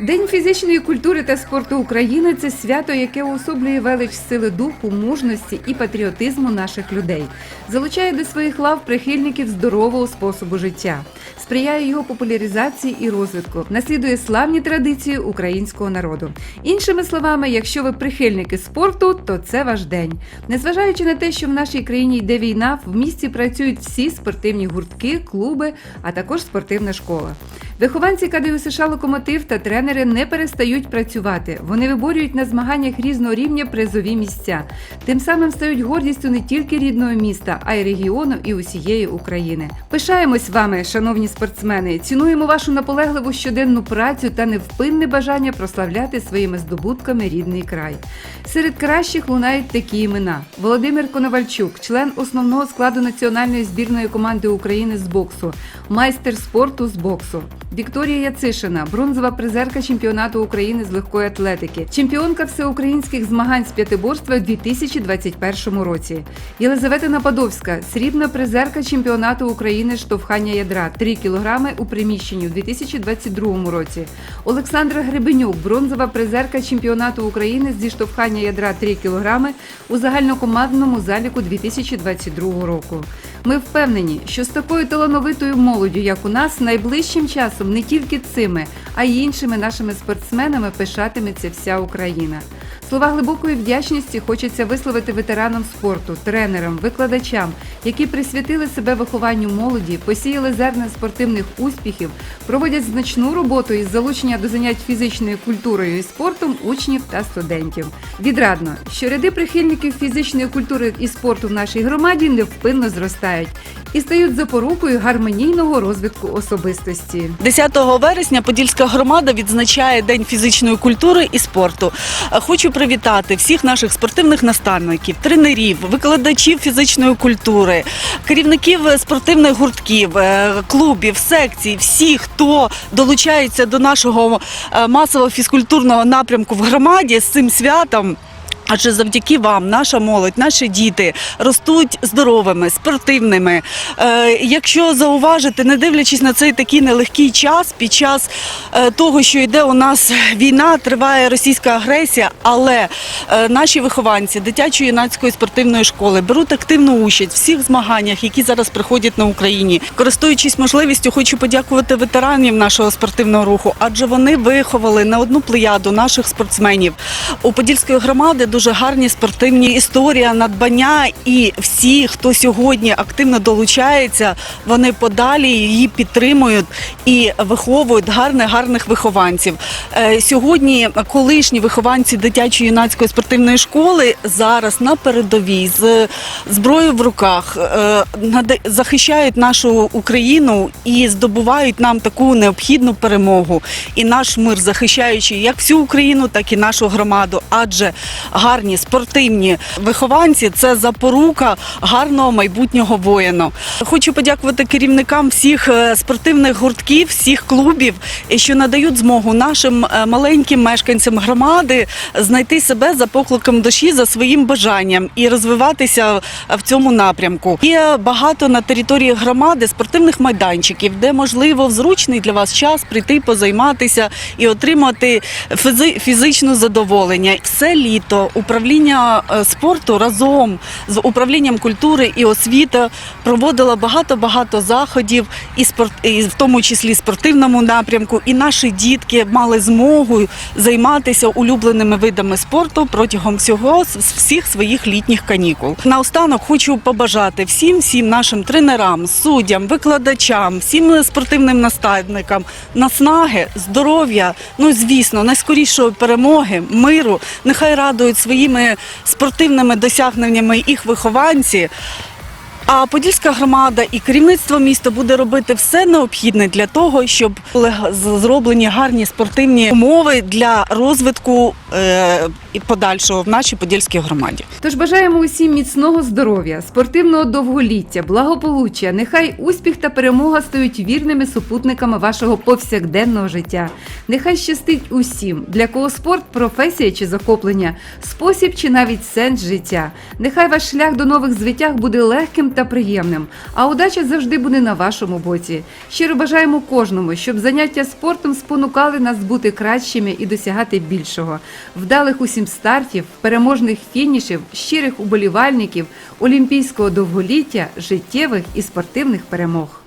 День фізичної культури та спорту України це свято, яке уособлює велич сили духу, мужності і патріотизму наших людей, залучає до своїх лав прихильників здорового способу життя, сприяє його популяризації і розвитку, наслідує славні традиції українського народу. Іншими словами, якщо ви прихильники спорту, то це ваш день. Незважаючи на те, що в нашій країні йде війна, в місті працюють всі спортивні гуртки, клуби, а також спортивна школа. Вихованці КДУ США Локомотив та тренери не перестають працювати. Вони виборюють на змаганнях різного рівня призові місця. Тим самим стають гордістю не тільки рідного міста, а й регіону і усієї України. Пишаємось вами, шановні спортсмени. Цінуємо вашу наполегливу щоденну працю та невпинне бажання прославляти своїми здобутками рідний край. Серед кращих лунають такі імена: Володимир Коновальчук, член основного складу національної збірної команди України з боксу, майстер спорту з боксу. Вікторія Яцишина, бронзова призерка чемпіонату України з легкої атлетики, чемпіонка всеукраїнських змагань з п'ятиборства у 2021 році. Єлизавета Нападовська, срібна призерка чемпіонату України штовхання ядра 3 кг у приміщенні у 2022 році. Олександра Гребенюк, бронзова призерка чемпіонату України зі штовхання ядра 3 кг у загальнокомандному заліку 2022 року. Ми впевнені, що з такою талановитою молоддю, як у нас, найближчим часом не тільки цими, а й іншими нашими спортсменами пишатиметься вся Україна. Слова глибокої вдячності хочеться висловити ветеранам спорту, тренерам, викладачам, які присвятили себе вихованню молоді, посіяли зерна спортивних успіхів, проводять значну роботу із залучення до занять фізичною культурою і спортом учнів та студентів. Відрадно, що ряди прихильників фізичної культури і спорту в нашій громаді невпинно зростають і стають запорукою гармонійного розвитку особистості. 10 вересня Подільська громада відзначає День фізичної культури і спорту. Хочу привітати всіх наших спортивних наставників, тренерів, викладачів фізичної культури, керівників спортивних гуртків, е, клубів, секцій, всіх, хто долучається до нашого е, масового фізкультурного напрямку в громаді з цим святом. Адже завдяки вам, наша молодь, наші діти ростуть здоровими, спортивними. Е, якщо зауважити, не дивлячись на цей такий нелегкий час, під час е, того, що йде у нас війна, триває російська агресія, але е, наші вихованці дитячої юнацької спортивної школи беруть активну участь в всіх змаганнях, які зараз приходять на Україні. Користуючись можливістю, хочу подякувати ветеранів нашого спортивного руху, адже вони виховали на одну плеяду наших спортсменів. У Подільської громади дуже гарні спортивні історія, надбання, і всі, хто сьогодні активно долучається, вони подалі її підтримують і виховують гарних гарних вихованців. Е, Сьогодні колишні вихованці дитячої юнацької спортивної школи зараз на передовій з зброєю в руках е, захищають нашу Україну і здобувають нам таку необхідну перемогу. І наш мир захищаючи як всю Україну, так і нашу громаду. Адже гарні спортивні вихованці це запорука гарного майбутнього воїна. Хочу подякувати керівникам всіх е, спортивних гуртків, всіх клубів, що надають змогу нашим е, маленьким мешканцям громади знайти себе за покликом душі, за своїм бажанням і розвиватися в цьому напрямку. Є багато на території громади спортивних майданчиків, де можливо в зручний для вас час прийти позайматися і отримати фізи- фізичне задоволення. Все літо управління е, спорту разом з управлінням культури і освіти проводило багато-багато заходів, і спорт, і в тому числі спортивному напрямку. І наші дітки мали змогу займатися улюбленими видами спорту протягом всього всіх своїх літніх канікул. Наостанок хочу побажати всім всім нашим тренерам, суддям, викладачам, всім спортивним наставникам наснаги, здоров'я. Ну звісно, найскорішої перемоги, миру. Нехай радують своїми спортивними досягненнями їх вихованці. А Подільська громада і керівництво міста буде робити все необхідне для того, щоб були зроблені гарні спортивні умови для розвитку е, і подальшого в нашій Подільській громаді. Тож бажаємо усім міцного здоров'я, спортивного довголіття, благополуччя. Нехай успіх та перемога стають вірними супутниками вашого повсякденного життя. Нехай щастить усім, для кого спорт, професія чи захоплення, спосіб чи навіть сенс життя. Нехай ваш шлях до нових звитяг буде легким та приємним. А удача завжди буде на вашому боці. Щиро бажаємо кожному, щоб заняття спортом спонукали нас бути кращими і досягати більшого. Вдалих усім стартів, переможних фінішів, щирих уболівальників, олімпійського довголіття, життєвих і спортивних перемог.